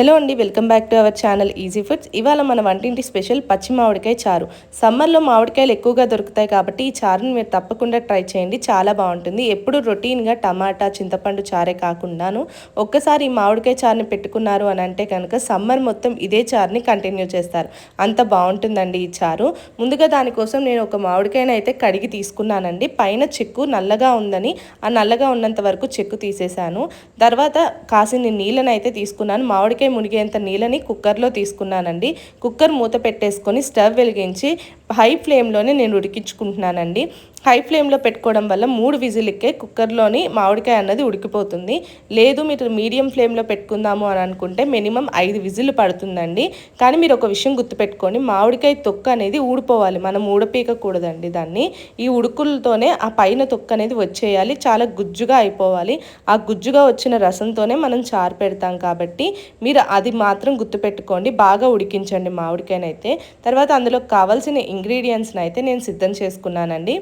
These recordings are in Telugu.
హలో అండి welcome back to our channel easy foods. ఇవాళ మన వంటింటి స్పెషల్ పచ్చి మామిడికాయ చారు. సమ్మర్లో మామిడికాయలు ఎక్కువగా దొరుకుతాయి కాబట్టి ఈ చారుని మీరు తప్పకుండా ట్రై చేయండి చాలా బాగుంటుంది. ఎప్పుడు రొటీన్గా టమాటా చింతపండు చారే కాకుండాను ఒక్కసారి ఈ మామిడికాయ చారుని పెట్టుకున్నారు అని అంటే కనుక సమ్మర్ మొత్తం ఇదే చారుని కంటిన్యూ చేస్తారు. అంత బాగుంటుందండి ఈ చారు. ముందుగా దానికోసం నేను ఒక మామిడికాయని అయితే కడిగి తీసుకున్నానండి. పైన చెక్కు నల్లగా ఉందని ఆ నల్లగా ఉన్నంత వరకు చెక్కు తీసేశాను. తర్వాత కాసిన్ని నీళ్ళని అయితే తీసుకున్నాను. మామిడికాయ మునిగేంత నీళ్ళని కుక్కర్లో తీసుకున్నానండి. కుక్కర్ మూత పెట్టేసుకొని స్టవ్ వెలిగించి హై ఫ్లేమ్లోనే నేను ఉడికించుకుంటున్నానండి. హై ఫ్లేమ్లో పెట్టుకోవడం వల్ల మూడు విజిల్కే కుక్కర్లోని మామిడికాయ అన్నది ఉడికిపోతుంది. లేదు మీరు మీడియం ఫ్లేమ్లో పెట్టుకుందాము అని అనుకుంటే మినిమం ఐదు విజిల్లు పడుతుందండి. కానీ మీరు ఒక విషయం గుర్తుపెట్టుకొని మామిడికాయ తొక్క అనేది ఊడిపోవాలి. మనం ఊడపీకకూడదండి దాన్ని. ఈ ఉడుకులతోనే ఆ పైన తొక్క అనేది వచ్చేయాలి చాలా గుజ్జుగా అయిపోవాలి. ఆ గుజ్జుగా వచ్చిన రసంతోనే మనం చారు పెడతాం కాబట్టి మీరు అది మాత్రం గుర్తుపెట్టుకోండి బాగా ఉడికించండి మామిడికాయనైతే. తర్వాత అందులో కావాల్సిన ఇంగ్రీడియంట్స్ని అయితే నేను సిద్ధం చేసుకున్నానండి.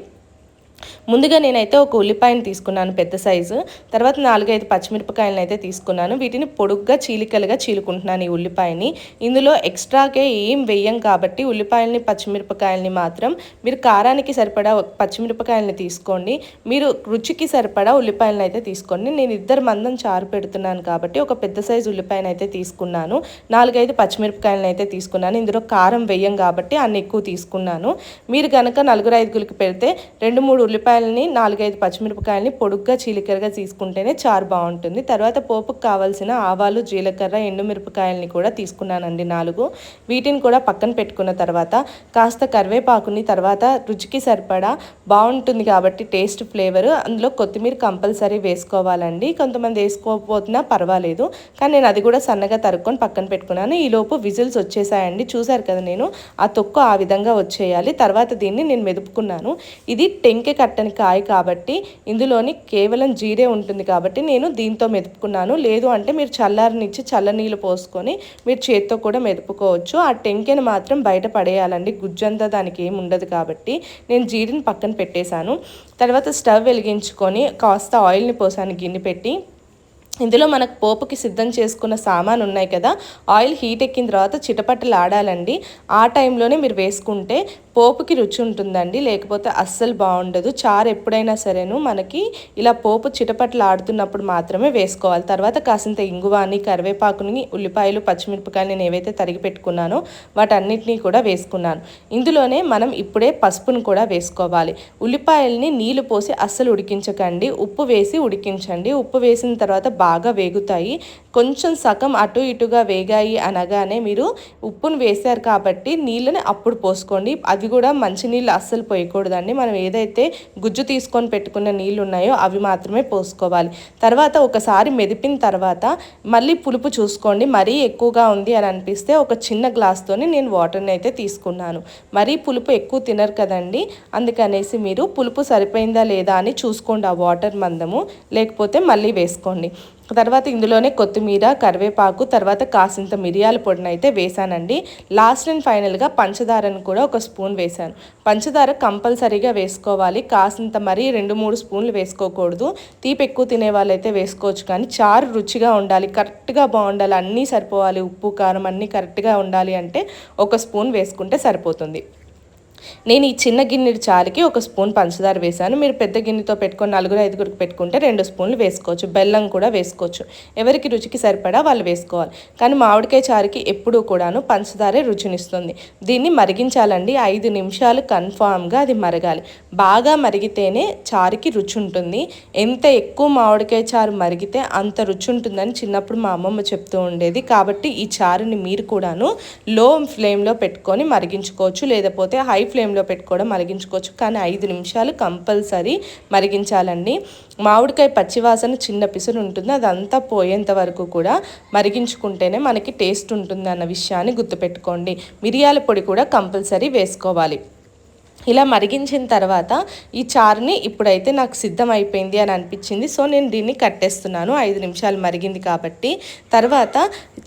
ముందుగా నేనైతే ఒక ఉల్లిపాయను తీసుకున్నాను పెద్ద సైజు. తర్వాత నాలుగైదు పచ్చిమిరపకాయలను అయితే తీసుకున్నాను. వీటిని పొడుగ్గా చీలికలుగా చీలుకుంటున్నాను ఈ ఉల్లిపాయని. ఇందులో ఎక్స్ట్రాకే ఏం వెయ్యం కాబట్టి ఉల్లిపాయలని పచ్చిమిరపకాయలని మాత్రం మీరు కారానికి సరిపడా పచ్చిమిరపకాయలని తీసుకోండి. మీరు రుచికి సరిపడా ఉల్లిపాయలను అయితే తీసుకోండి. నేను ఇద్దరు మందం చారు పెడుతున్నాను కాబట్టి ఒక పెద్ద సైజు ఉల్లిపాయను అయితే తీసుకున్నాను. నాలుగైదు పచ్చిమిరపకాయలను అయితే తీసుకున్నాను. ఇందులో కారం వెయ్యం కాబట్టి అన్ని ఎక్కువ తీసుకున్నాను. మీరు కనుక నలుగురు ఐదుగురికి పెడితే రెండు మూడు ఉల్లిపాయలని నాలుగైదు పచ్చిమిరపకాయలని పొడుగ్గా చీలికరగా తీసుకుంటేనే చారు బాగుంటుంది. తర్వాత పోపుకు కావాల్సిన ఆవాలు జీలకర్ర ఎండుమిరపకాయలని కూడా తీసుకున్నానండి నాలుగు. వీటిని కూడా పక్కన పెట్టుకున్న తర్వాత కాస్త కరివేపాకుని తర్వాత రుచికి సరిపడా బాగుంటుంది కాబట్టి టేస్ట్ ఫ్లేవర్. అందులో కొత్తిమీర కంపల్సరీ వేసుకోవాలండి. కొంతమంది వేసుకోకపోతున్నా పర్వాలేదు. కానీ నేను అది కూడా సన్నగా తరుక్కొని పక్కన పెట్టుకున్నాను. ఈలోపు విజిల్స్ వచ్చేసాయండి. చూశారు కదా నేను. ఆ తొక్కు ఆ విధంగా వచ్చేయాలి. తర్వాత దీన్ని నేను మెదుపుకున్నాను. ఇది టెంకె కట్టని కాయ కాబట్టి ఇందులోని కేవలం జీరే ఉంటుంది కాబట్టి నేను దీంతో మెదుపుకున్నాను. లేదు అంటే మీరు చల్లారనిచ్చి చల్లనీళ్ళు పోసుకొని మీరు చేత్తో కూడా మెదుపుకోవచ్చు. ఆ టెంకెను మాత్రం బయట పడేయాలండి. గుజ్జంతా దానికి ఏమి ఉండదు కాబట్టి నేను జీడిని పక్కన పెట్టేశాను. తర్వాత స్టవ్ వెలిగించుకొని కాస్త ఆయిల్ని పోసాను గిన్నె పెట్టి. ఇందులో మనకు పోపుకి సిద్ధం చేసుకున్న సామాన్ ఉన్నాయి కదా ఆయిల్ హీట్ ఎక్కిన తర్వాత చిటపట్టలు ఆడాలండి. ఆ టైంలోనే మీరు వేసుకుంటే పోపుకి రుచి ఉంటుందండి. లేకపోతే అస్సలు బాగుండదు. చారు ఎప్పుడైనా సరేను మనకి ఇలా పోపు చిటపట్లు ఆడుతున్నప్పుడు మాత్రమే వేసుకోవాలి. తర్వాత కాసింత ఇంగువాని కరివేపాకుని ఉల్లిపాయలు పచ్చిమిరపకాయలు నేను ఏవైతే తరిగి పెట్టుకున్నానో. వాటన్నిటినీ కూడా వేసుకున్నాను. ఇందులోనే మనం ఇప్పుడే పసుపును కూడా వేసుకోవాలి. ఉల్లిపాయల్ని నీళ్ళు పోసి అస్సలు ఉడికించకండి. ఉప్పు వేసి ఉడికించండి. ఉప్పు వేసిన తర్వాత బాగా వేగుతాయి. కొంచెం సగం అటు ఇటుగా వేగాయి అనగానే మీరు ఉప్పును వేశారు కాబట్టి నీళ్ళని అప్పుడు పోసుకోండి. అది కూడా మంచినీళ్ళు అస్సలు పోయకూడదండి. మనం ఏదైతే గుజ్జు తీసుకొని పెట్టుకున్న నీళ్ళు ఉన్నాయో అవి మాత్రమే పోసుకోవాలి. తర్వాత ఒకసారి మెదిపిన తర్వాత మళ్ళీ పులుపు చూసుకోండి. మరీ ఎక్కువగా ఉంది అని అనిపిస్తే ఒక చిన్న గ్లాస్తోని నేను వాటర్ని అయితే తీసుకున్నాను. మరీ పులుపు ఎక్కువ తినరు కదండి. అందుకనేసి మీరు పులుపు సరిపోయిందా లేదా అని చూసుకోండి ఆ వాటర్ మందము. లేకపోతే మళ్ళీ వేసుకోండి. తర్వాత ఇందులోనే కొత్తిమీర కరివేపాకు తర్వాత కాసింత మిరియాల పొడిని అయితే వేసానండి లాస్ట్ అండ్ ఫైనల్గా పంచదారను కూడా ఒక స్పూన్ వేశాను. పంచదార కంపల్సరీగా వేసుకోవాలి. కాసింత మరీ రెండు మూడు స్పూన్లు వేసుకోకూడదు. తీపి ఎక్కువ తినే వాళ్ళైతే వేసుకోవచ్చు కానీ చారు రుచిగా ఉండాలి. కరెక్ట్గా బాగుండాలి. అన్నీ సరిపోవాలి. ఉప్పు కారం అన్నీ కరెక్ట్గా ఉండాలి అంటే ఒక స్పూన్ వేసుకుంటే సరిపోతుంది. నేను ఈ చిన్న గిన్నెడు చారుకి ఒక స్పూన్ పంచదార వేశాను. మీరు పెద్ద గిన్నెతో పెట్టుకొని నలుగురు ఐదుగురికి పెట్టుకుంటే రెండు స్పూన్లు వేసుకోవచ్చు. బెల్లం కూడా వేసుకోవచ్చు. ఎవరికి రుచికి సరిపడా వాళ్ళు వేసుకోవాలి. కానీ మామిడికాయ చారుకి ఎప్పుడూ కూడాను పంచదారే రుచినిస్తుంది. దీన్ని మరిగించాలండి. ఐదు నిమిషాలు కన్ఫామ్గా అది మరగాలి. బాగా మరిగితేనే చారుకి రుచి ఉంటుంది ఎంత ఎక్కువ మామిడికాయ చారు మరిగితే అంత రుచి ఉంటుందని చిన్నప్పుడు మా అమ్మమ్మ చెప్తూ ఉండేది. కాబట్టి ఈ చారుని మీరు కూడాను లో ఫ్లేమ్లో పెట్టుకొని మరిగించుకోవచ్చు. లేకపోతే హై ఫ్లేమ్లో పెట్టుకోవడం మరిగించుకోవచ్చు. కానీ ఐదు నిమిషాలు కంపల్సరీ మరిగించాలండి. మామిడికాయ పచ్చివాసన చిన్న పిసురు ఉంటుంది. అదంతా పోయేంత వరకు కూడా మరిగించుకుంటేనే మనకి టేస్ట్ ఉంటుంది అన్న విషయాన్ని గుర్తుపెట్టుకోండి. మిరియాల పొడి కూడా కంపల్సరీ వేసుకోవాలి. ఇలా మరిగించిన తర్వాత ఈ చారుని ఇప్పుడైతే నాకు సిద్ధం అయిపోయింది అని అనిపించింది. సో నేను దీన్ని కట్టేస్తున్నాను. ఐదు నిమిషాలు మరిగింది కాబట్టి. తర్వాత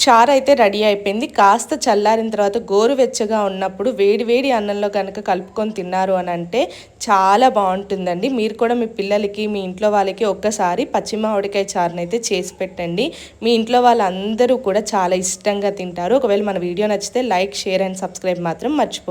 చారు అయితే రెడీ అయిపోయింది. కాస్త చల్లారిన తర్వాత గోరువెచ్చగా ఉన్నప్పుడు వేడి వేడి అన్నంలో కనుక కలుపుకొని తిన్నారు అని అంటే చాలా బాగుంటుందండి. మీరు కూడా మీ పిల్లలకి మీ ఇంట్లో వాళ్ళకి ఒక్కసారి పచ్చిమామిడికాయ చారుని అయితే చేసి పెట్టండి. మీ ఇంట్లో వాళ్ళందరూ కూడా చాలా ఇష్టంగా తింటారు. ఒకవేళ మన వీడియో నచ్చితే లైక్ షేర్ అండ్ సబ్స్క్రైబ్ మాత్రం మర్చిపో